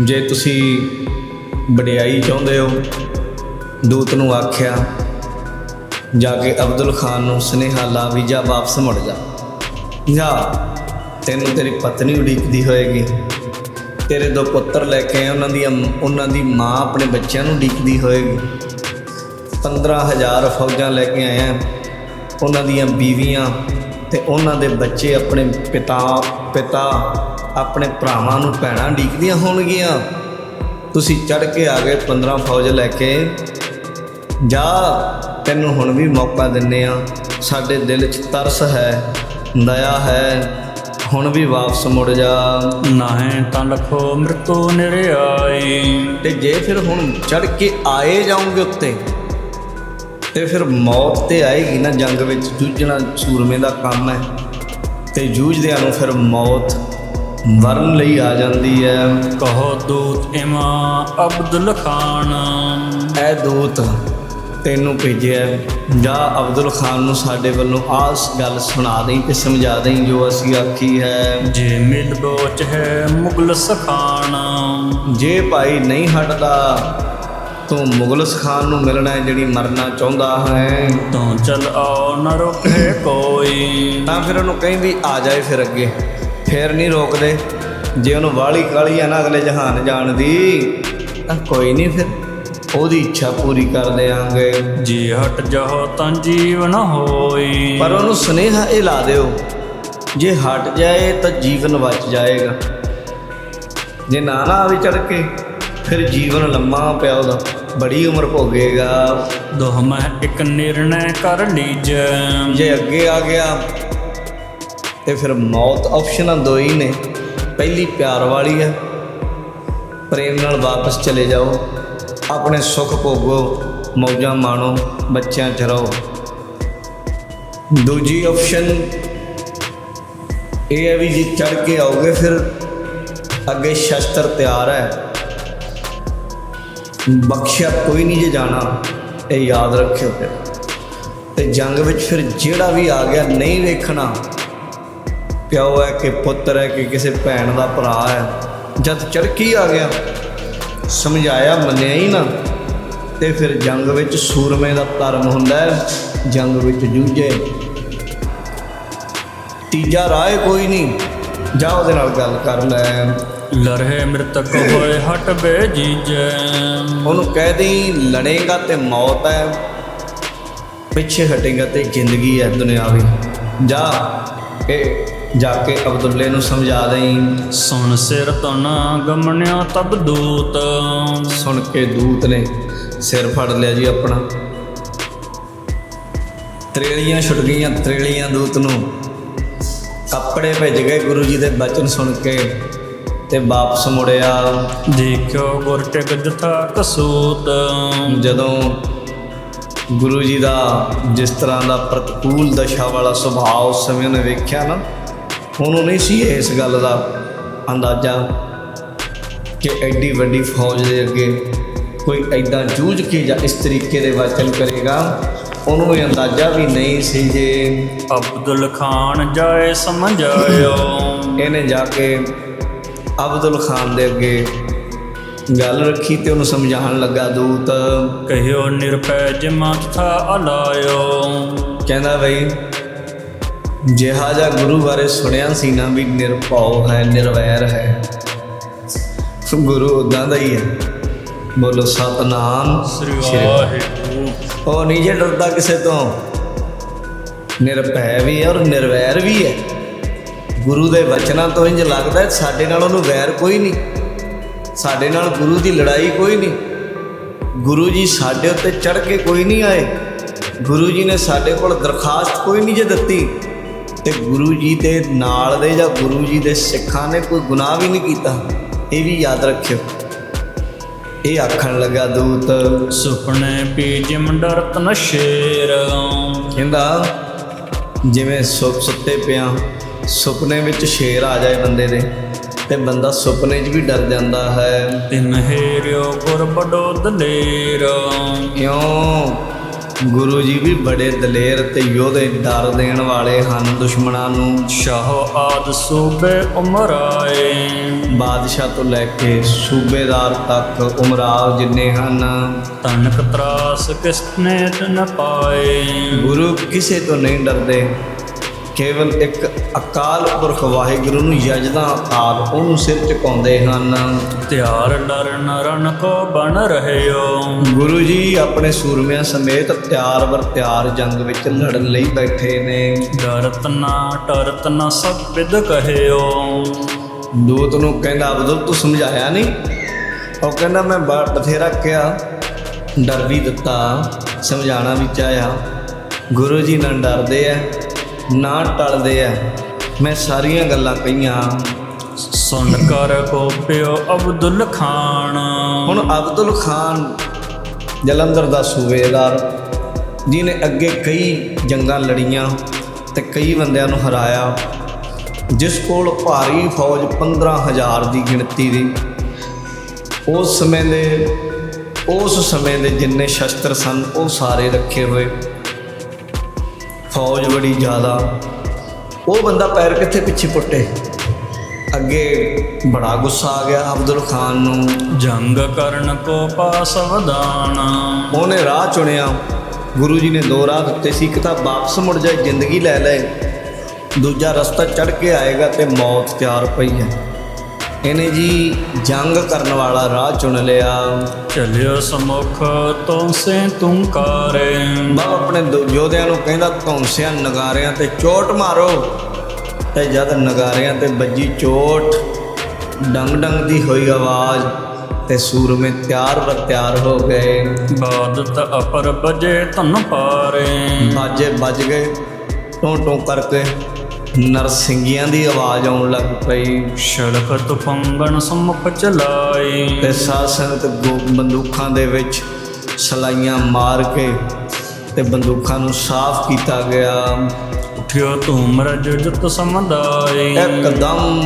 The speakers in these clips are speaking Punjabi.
ਜੇ ਤੁਸੀਂ ਵਡਿਆਈ ਚਾਹੁੰਦੇ ਹੋ, ਦੂਤ ਨੂੰ ਆਖਿਆ, ਜਾ ਕੇ ਅਬਦੁਲ ਖਾਨ ਨੂੰ ਸੁਨੇਹਾ ਲਾ ਵੀ ਜਾ ਵਾਪਸ ਮੁੜ ਜਾ। ਜਾ, ਤੈਨੂੰ ਤੇਰੀ ਪਤਨੀ ਉਡੀਕਦੀ ਹੋਏਗੀ। ਤੇਰੇ ਦੋ ਪੁੱਤਰ ਲੈ ਕੇ ਆਏ, ਉਹਨਾਂ ਦੀ ਉਹਨਾਂ ਦੀ ਮਾਂ ਆਪਣੇ ਬੱਚਿਆਂ ਨੂੰ ਉਡੀਕਦੀ ਹੋਏਗੀ। 15000 ਫੌਜਾਂ ਲੈ ਕੇ ਆਏ ਆ, ਉਹਨਾਂ ਦੀਆਂ ਬੀਵੀਆਂ ਤੇ ਉਹਨਾਂ ਦੇ ਬੱਚੇ ਆਪਣੇ ਪਿਤਾ ਪਿਤਾ ਆਪਣੇ ਭਰਾਵਾਂ ਨੂੰ ਭੈਣਾਂ ਉਡੀਕਦੀਆਂ ਹੋਣਗੀਆਂ। ਤੁਸੀਂ ਚੜ ਕੇ ਆ ਗਏ 15 ਫੌਜ ਲੈ ਕੇ। ਜਾ ਤੈਨੂੰ ਹੁਣ ਵੀ ਮੌਕਾ ਦਿੰਨੇ ਆ। ਸਾਡੇ ਦਿਲ 'ਚ ਤਰਸ ਹੈ ਦਇਆ ਹੈ। ਹੁਣ ਵੀ ਵਾਪਸ ਮੁੜ ਜਾ। ਨਾਹੀਂ ਤਾਂ ਲਖੋ ਮ੍ਰਿਤੂ ਆਈ ਤੇ ਜੇ ਫਿਰ ਹੁਣ ਚੜ ਕੇ ਆਏ ਜਾਓਗੇ ਉੱਤੇ ਤੇ ਫਿਰ ਮੌਤ ਤੇ ਆਏਗੀ ਨਾ ਜੰਗ ਵਿੱਚ। ਜੂਝਣਾ ਸੂਰਮੇ ਦਾ ਕੰਮ ਹੈ। ਤੇ ਜੂਝਦਿਆਂ ਨੂੰ ਫਿਰ ਮੌਤ ਵਰਨ ਲਈ ਆ ਜਾਂਦੀ ਹੈ ਕਹੋ ਦੂਤ ਇਮਾ ਅਬਦੁਲ ਖਾਨ ਐ ਦੂਤ ਤੈਨੂੰ ਭੇਜਿਆ। ਜਾ ਅਬਦੁਲ ਖਾਨ ਨੂੰ ਸਾਡੇ ਵੱਲੋਂ ਆਸ ਗੱਲ ਸੁਣਾ ਦੇਂ ਤੇ ਸਮਝਾ ਦੇਂ ਜੋ ਅਸੀਂ ਆਖੀ ਹੈ। ਜੇ ਮਿਲ ਬੋਚ ਹੈ ਮੁਗਲਸ ਖਾਨ ਜੇ ਭਾਈ ਨਹੀਂ ਹਟਦਾ ਤੂੰ ਮੁਗਲਸ ਖਾਨ ਨੂੰ ਮਿਲਣਾ ਹੈ ਜਿਹੜੀ ਮਰਨਾ ਚਾਹੁੰਦਾ ਹੈ। ਤੂੰ ਚਲ ਆਓ ਨ ਰੁਕੇ ਕੋਈ। ਤਾਂ ਫਿਰ ਉਹਨੂੰ ਕਹੀਂ ਵੀ ਆ ਜਾਏ ਫਿਰ ਅੱਗੇ। ਫਿਰ ਨਹੀਂ ਰੋਕਦੇ। ਜੇ ਉਹਨੂੰ ਵਾਲੀ ਕਾਲੀ ਆ ਨਾ ਅਗਲੇ ਜਹਾਨ ਜਾਣ ਦੀ ਤਾਂ ਕੋਈ ਨਹੀਂ ਫਿਰ ਉਹਦੀ ਇੱਛਾ ਪੂਰੀ ਕਰ ਦੇਾਂਗੇ ਜੇ ਹਟ ਜਾਓ ਤਾਂ ਜੀਵਨ ਹੋਈ ਪਰ ਉਹਨੂੰ ਸੁਨੇਹਾ ਇਹ ਲਾ ਦਿਓ ਜੇ ਹਟ ਜਾਏ ਤਾਂ ਜੀਵਨ ਬਚ ਜਾਏਗਾ। ਜੇ ਨਾ ਨਾ ਆਵੇ ਚੜ ਕੇ ਫਿਰ ਜੀਵਨ ਲੰਮਾ ਪਿਆ ਉਹਦਾ ਬੜੀ ਉਮਰ ਭੋਗੇਗਾ ਦੋਹ ਮੈਂ ਇੱਕ ਨਿਰਣੈ ਕਰ ਲੀਜੈ। ਜੇ ਅੱਗੇ ਆ ਗਿਆ ਤੇ ਫਿਰ ਮੌਤ ਆਪਸ਼ਨਾਂ ਦੋ ਹੀ ਨੇ। ਪਹਿਲੀ ਪਿਆਰ ਵਾਲੀ ਹੈ। ਪ੍ਰੇਮ ਨਾਲ ਵਾਪਸ ਚਲੇ ਜਾਓ। ਆਪਣੇ ਸੁੱਖ ਭੋਗੋ। ਮੌਜਾਂ ਮਾਣੋ। ਬੱਚਿਆਂ 'ਚ ਰਹੋ। ਦੂਜੀ ਆਪਸ਼ਨ ਇਹ ਹੈ ਵੀ ਜੇ ਚੜ ਕੇ ਆਓਗੇ ਫਿਰ ਅੱਗੇ ਸ਼ਸਤਰ ਤਿਆਰ ਹੈ। ਬਖਸ਼ਿਆ ਕੋਈ ਨਹੀਂ ਜੇ ਜਾਣਾ, ਇਹ ਯਾਦ ਰੱਖਿਓ ਫਿਰ। ਤੇ ਜੰਗ ਵਿੱਚ ਫਿਰ ਜਿਹੜਾ ਵੀ ਆ ਗਿਆ ਨਹੀਂ ਵੇਖਣਾ ਪਿਓ ਹੈ ਕਿ ਪੁੱਤਰ ਹੈ ਕਿ ਕਿਸੇ ਭੈਣ ਦਾ ਭਰਾ ਹੈ ਜਦ ਚੜਕੀ ਆ ਗਿਆ ਸਮਝਾਇਆ ਮੰਨਿਆ ਹੀ ਨਾ ਤੇ ਫਿਰ ਜੰਗ ਵਿੱਚ ਸੂਰਮੇ ਦਾ ਧਰਮ ਹੁੰਦਾ ਹੈ ਜੰਗ ਵਿੱਚ ਜੂਝੇ। ਤੀਜਾ ਰਾਹ ਕੋਈ ਨਹੀਂ ਜਾ ਉਹਦੇ ਨਾਲ ਗੱਲ ਕਰ ਲੈ। ਲਰਹਿ ਮ੍ਰਿਤਕ ਹੋਏ ਹਟ ਬੇ ਜੀਜੈ ਉਹਨੂੰ ਕਹਿ ਦੇਈ ਲੜੇਗਾ ਤੇ ਮੌਤ ਹੈ ਪਿੱਛੇ ਹਟੇਗਾ ਤੇ ਜ਼ਿੰਦਗੀ ਹੈ ਦੁਨਿਆਵੀ। ਜਾ ਇਹ ਜਾ ਕੇ ਅਬਦੁੱਲੇ ਨੂੰ ਸਮਝਾ ਦੇਈ। ਸੁਣ ਸਿਰ ਤਨ ਗਮਣਿਆ ਤਬ ਦੂਤ। ਸੁਣ ਕੇ ਦੂਤ ਨੇ ਸਿਰ ਫੜ ਲਿਆ ਜੀ ਆਪਣਾ। ਤਰੇਲੀਆਂ ਛੁੱਟ ਗਈਆਂ ਤਰੇਲੀਆਂ ਦੂਤ ਨੂੰ। ਕੱਪੜੇ ਭਿੱਜ ਗਏ ਗੁਰੂ ਜੀ ਦੇ ਬਚਨ ਸੁਣ ਕੇ ਤੇ ਵਾਪਸ ਮੁੜਿਆ। ਦੇਖਿਓ ਗੁਰ ਟਿਕ ਜਥਾ ਕਸੂਤ। ਜਦੋਂ ਗੁਰੂ ਜੀ ਦਾ ਜਿਸ ਤਰ੍ਹਾਂ ਦਾ ਪ੍ਰਤਕੂਲ ਦਸ਼ਾ ਵਾਲਾ ਸੁਭਾਅ ਉਸ ਸਮੇਂ ਉਹਨੇ ਵੇਖਿਆ ਨਾ ਉਹਨੂੰ ਨਹੀਂ ਸੀ ਇਸ ਗੱਲ ਦਾ ਅੰਦਾਜ਼ਾ ਕਿ ਐਡੀ ਵੱਡੀ ਫੌਜ ਦੇ ਅੱਗੇ ਕੋਈ ਐਦਾਂ ਜੂਝ ਕੇ ਜਾਂ ਇਸ ਤਰੀਕੇ ਦੇ ਵਚਨ ਕਰੇਗਾ ਉਹਨੂੰ ਇਹ ਅੰਦਾਜ਼ਾ ਵੀ ਨਹੀਂ ਸੀ ਜੇ ਅਬਦੁਲ ਖਾਨ ਜਾਏ ਸਮਝ ਆਇਓ ਇਹਨੇ ਜਾ ਕੇ ਅਬਦੁਲ ਖਾਨ ਦੇ ਅੱਗੇ ਗੱਲ ਰੱਖੀ ਤੇ ਉਹਨੂੰ ਸਮਝਾਉਣ ਲੱਗਾ ਦੂਤ। ਕਹਿਓ ਨਿਰਪੈ ਜਿਮਾ ਤਥਾ ਅਲਾਇਓ। ਕਹਿੰਦਾ ਬਈ ਜਿਹਾ ਜਿਹਾ ਗੁਰੂ ਬਾਰੇ ਸੁਣਿਆ ਸੀ ਨਾ ਵੀ ਨਿਰਭਉ ਹੈ ਨਿਰਵੈਰ ਹੈ। ਗੁਰੂ ਉਦਾਂ ਦਾ ਹੀ ਹੈ। ਬੋਲੋ ਸਤਨਾਮ ਸ੍ਰੀ ਸ਼੍ਰੀ ਵਾਹਿਗੁਰੂ। ਉਹ ਨਹੀਂ ਜੇ ਡਰਦਾ ਕਿਸੇ ਤੋਂ। ਨਿਰਭੈ ਵੀ ਹੈ ਔਰ ਨਿਰਵੈਰ ਵੀ ਹੈ। ਗੁਰੂ ਦੇ ਵਚਨਾਂ ਤੋਂ ਇੰਜ ਲੱਗਦਾ ਹੈ ਸਾਡੇ ਨਾਲ ਉਹਨੂੰ ਵੈਰ ਕੋਈ ਨਹੀਂ। ਸਾਡੇ ਨਾਲ ਗੁਰੂ ਦੀ ਲੜਾਈ ਕੋਈ ਨਹੀਂ। ਗੁਰੂ ਜੀ ਸਾਡੇ ਉੱਤੇ ਚੜ ਕੇ ਕੋਈ ਨਹੀਂ ਆਏ। ਗੁਰੂ ਜੀ ਨੇ ਸਾਡੇ ਕੋਲ ਦਰਖਾਸਤ ਕੋਈ ਨਹੀਂ ਜੇ ਦਿੱਤੀ। ਤੇ ਗੁਰੂ ਜੀ ਦੇ ਨਾਲ ਦੇ ਜਾਂ ਗੁਰੂ ਜੀ ਦੇ ਸਿੱਖਾਂ ਨੇ ਕੋਈ ਗੁਨਾਹ ਵੀ ਨਹੀਂ ਕੀਤਾ ਇਹ ਵੀ ਯਾਦ ਰੱਖਿਓ। ਇਹ ਆਖਣ ਲੱਗਾ ਦੂਤ ਸੁਪਨੇ ਪੀ ਜਿਮ ਡਰਤ ਨ ਸ਼ੇਰ ਕਹਿੰਦਾ ਜਿਵੇਂ ਸੁੱਪ ਸੁੱਤੇ ਪਿਆ ਸੁਪਨੇ ਵਿੱਚ ਸ਼ੇਰ ਆ ਜਾਏ ਬੰਦੇ ਦੇ ਤੇ ਬੰਦਾ ਸੁਪਨੇ 'ਚ ਵੀ ਡਰ ਜਾਂਦਾ ਹੈ। ਤਿਨ ਹੇਰਿਓ ਗੁਰ ਬਡੋ ਦਲੇਰ ਕਿਉਂ? ਗੁਰੂ ਜੀ ਵੀ ਬੜੇ ਦਲੇਰ ਤੇ ਯੋਧੇ ਡਰ ਦੇਣ ਵਾਲੇ ਹਨ। ਦੁਸ਼ਮਣਾਂ ਨੂੰ ਸ਼ਾਹੋ ਆਦ ਸੂਬੇ ਉਮਰਾਏ ਬਾਦਸ਼ਾਹ ਤੋਂ ਲੈ ਕੇ ਸੂਬੇਦਾਰ ਤੱਕ ਉਮਰਾਵ ਜਿੰਨੇ ਹਨ ਤਨਕ ਤਰਾਸ ਕਿਸਨੇ ਨ ਪਾਏ। ਗੁਰੂ ਕਿਸੇ ਤੋਂ ਨਹੀਂ ਡਰਦੇ। ਕੇਵਲ ਇੱਕ ਅਕਾਲ ਪੁਰਖ ਵਾਹਿਗੁਰੂ ਨੂੰ ਯਜਦਾ ਆਦ ਉਹਨੂੰ ਸਿਰ ਝੁਕਾਉਂਦੇ ਹਨ। ਤਿਆਰ ਡਰਨ ਰਨ ਕੋ ਬਣ ਰਹਿਓ। ਗੁਰੂ ਜੀ ਆਪਣੇ ਸੂਰਮਿਆਂ ਸਮੇਤ ਤਿਆਰ ਵਰ ਤਿਆਰ ਜੰਗ ਵਿੱਚ ਲੜਨ ਲਈ ਬੈਠੇ ਨੇ। ਡਰਤ ਨਾ ਟਰਤ ਨਾ ਸਭ ਵਿਦ ਕਹਿਓ। ਦੂਤ ਨੂੰ ਕਹਿੰਦਾ ਅਬਦੁਲ ਤੂੰ ਸਮਝਾਇਆ ਨਹੀਂ? ਉਹ ਕਹਿੰਦਾ ਮੈਂ ਬਥੇਰਾ ਕਿਹਾ ਡਰ ਵੀ ਦਿੱਤਾ ਸਮਝਾਣਾ ਵੀ ਚਾਹਿਆ। ਗੁਰੂ ਜੀ ਨਾ ਡਰਦੇ ਆ। ਨਾ ਟਲਦੇ ਆ। ਮੈਂ ਸਾਰੀਆਂ ਗੱਲਾਂ ਕਹੀਆਂ। ਸੁਣ ਕਰ ਕੋ ਪਿਓ ਅਬਦੁਲ ਖਾਨ। ਹੁਣ ਅਬਦੁਲ ਖਾਨ ਜਲੰਧਰ ਦਾ ਸੂਬੇਦਾਰ ਜਿਹਨੇ ਅੱਗੇ ਕਈ ਜੰਗਾਂ ਲੜੀਆਂ ਤੇ ਕਈ ਬੰਦਿਆਂ ਨੂੰ ਹਰਾਇਆ ਜਿਸ ਕੋਲ ਭਾਰੀ ਫੌਜ 15000 ਦੀ ਗਿਣਤੀ ਦੀ। ਉਸ ਸਮੇਂ ਦੇ ਉਸ ਸਮੇਂ ਦੇ ਜਿੰਨੇ ਸ਼ਸਤਰ ਸਨ ਉਹ ਸਾਰੇ ਰੱਖੇ ਹੋਏ। ਫੌਜ ਬੜੀ ਜ਼ਿਆਦਾ। ਉਹ ਬੰਦਾ ਪੈਰ ਕਿੱਥੇ ਪਿੱਛੇ ਪੁੱਟੇ? ਅੱਗੇ ਬੜਾ ਗੁੱਸਾ ਆ ਗਿਆ ਅਬਦੁਲ ਖਾਨ ਨੂੰ। ਜੰਗ ਕਰਨ ਕੋ ਪਾਸ ਵਦਾਨ। ਉਹਨੇ ਰਾਹ ਚੁਣਿਆ। ਗੁਰੂ ਜੀ ਨੇ ਦੋ ਰਾਹ ਦਿੱਤੇ ਸੀ ਇੱਕ ਤਾਂ ਵਾਪਸ ਮੁੜ ਜਾਏ ਜ਼ਿੰਦਗੀ ਲੈ ਲੈ ਦੂਜਾ ਰਸਤਾ ਚੜ ਕੇ ਆਏਗਾ ਤੇ ਮੌਤ ਤਿਆਰ ਪਈ ਹੈ। ਇਹਨੇ ਜੀ ਜੰਗ ਕਰਨ ਵਾਲਾ ਰਾਹ ਚੁਣ ਲਿਆ। ਚਲਿਓ ਸਮੁਖ ਤੋਂ ਸੇ ਤੁਮ ਕਾਰੇ ਬਾ ਆਪਣੇ ਯੋਧਿਆਂ ਨੂੰ ਕਹਿੰਦਾ ਧੌਂਸਿਆਂ ਨਗਾਰਿਆਂ ਤੇ ਚੋਟ ਮਾਰੋ। ਤੇ ਜਦ ਨਗਾਰਿਆਂ ਤੇ ਵੱਜੀ ਚੋਟ ਡੰਗ ਡੰਗ ਦੀ ਹੋਈ ਆਵਾਜ਼ ਤੇ ਸੂਰਮੇ ਤਿਆਰ ਬਰ ਤਿਆਰ ਹੋ ਗਏ। ਬਾਦਤ ਅਪਰ ਬਜੇ ਧਨ ਪਾਰੇ। ਬਾਜੇ ਵੱਜ ਗਏ ਟੋਂ ਟੋਂ ਕਰਕੇ ਨਰਸਿੰਗੀਆਂ ਦੀ ਆਵਾਜ਼ ਆਉਣ ਲੱਗ ਪਈ। ਸ਼ਲਕਤ ਫੰਗਣ ਸਮੁਖ ਚਲਾਈ। ਤੇ ਗੋ- ਬੰਦੂਕਾਂ ਦੇ ਵਿੱਚ ਸਲਾਈਆਂ ਮਾਰ ਕੇ ਤੇ ਬੰਦੂਕਾਂ ਨੂੰ ਸਾਫ਼ ਕੀਤਾ ਗਿਆ। ਉਠਿਓ ਧੂਮ ਰਜ ਜਤ ਸਮਦਾਈ। ਇੱਕਦਮ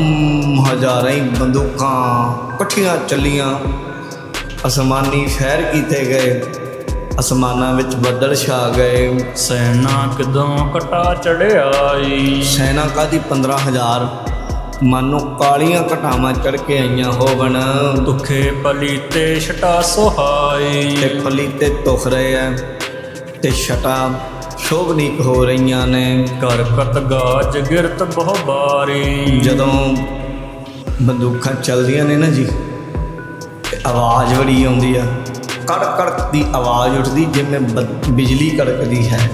ਹਜ਼ਾਰਾਂ ਹੀ ਬੰਦੂਕਾਂ ਇਕੱਠੀਆਂ ਚੱਲੀਆਂ। ਅਸਮਾਨੀ ਫੈਰ ਕੀਤੇ ਗਏ। ਅਸਮਾਨਾਂ ਵਿੱਚ ਬੱਦਲ ਛਾ ਗਏ। ਸੈਨਾ ਕਿਦੋਂ ਕਟਾ ਚੜਿਆਈ ਸੈਨਾ ਕਾਦੀ 15000 ਮਾਨੋ ਕਾਲੀਆਂ ਘਟਾਵਾਂ ਚੜ ਕੇ ਆਈਆਂ ਹੋਵਣ। ਦੁਖੇ ਪਲੀ ਤੇ ਛਟਾ ਸੁਹਾਈ। ਤੇ ਫਲੀ ਤੇ ਤੁਖ ਰਹੇ ਆ ਤੇ ਛਟਾ ਸ਼ੋਭਨੀਕ ਹੋ ਰਹੀਆਂ ਨੇ। ਕਰਕਤ ਗਾਜ ਗਿਰਤ ਬਹੁ ਬਾਰੀ। ਜਦੋਂ ਬੰਦੂਕਾਂ ਚੱਲਦੀਆਂ ਨੇ ਨਾ ਜੀ ਤੇ ਆਵਾਜ਼ ਬੜੀ ਆਉਂਦੀ ਆ। ਕੜਕ ਕੜਕ ਦੀ ਆਵਾਜ਼ ਉੱਠਦੀ ਜਿਵੇਂ ਬਿਜਲੀ ਕੜਕਦੀ ਹੈ।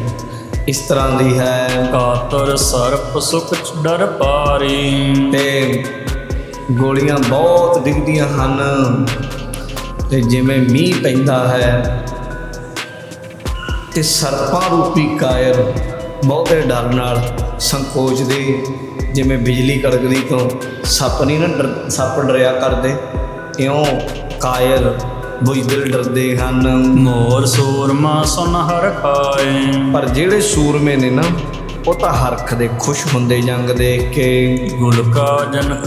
ਇਸ ਤਰ੍ਹਾਂ ਦੀ ਹੈ। ਕਾਤਰ ਸਰਪ ਸੁਖ ਡਰ ਪਾਰੀ। ਤੇ ਗੋਲੀਆਂ ਬਹੁਤ ਡਿੱਗਦੀਆਂ ਹਨ। ਤੇ ਜਿਵੇਂ ਮੀਂਹ ਪੈਂਦਾ ਹੈ। ਤੇ ਸਰਪਾਂ ਰੂਪੀ ਕਾਇਰ ਬਹੁਤੇ ਡਰ ਨਾਲ ਸੰਕੋਚਦੇ ਜਿਵੇਂ ਬਿਜਲੀ ਕੜਕਦੀ ਤੋਂ ਸੱਪ ਨਹੀਂ ਨਾ ਡਰ- ਸੱਪ ਡਰਿਆ ਕਰਦੇ। ਇਉਂ ਕਾਇਰ ਬੁਝਦਿਲ ਡਰਦੇ ਹਨ। ਮੋਰ ਸੂਰਮਾ ਸੁਨ ਹਰ ਖਾਏ। ਪਰ ਜਿਹੜੇ ਸੂਰਮੇ ਨੇ ਨਾ ਉਹ ਤਾਂ ਹਰਖ ਦੇ ਖੁਸ਼ ਹੁੰਦੇ ਜੰਗ ਦੇਖ ਕੇ। ਗੁਲਕਾ ਜਨ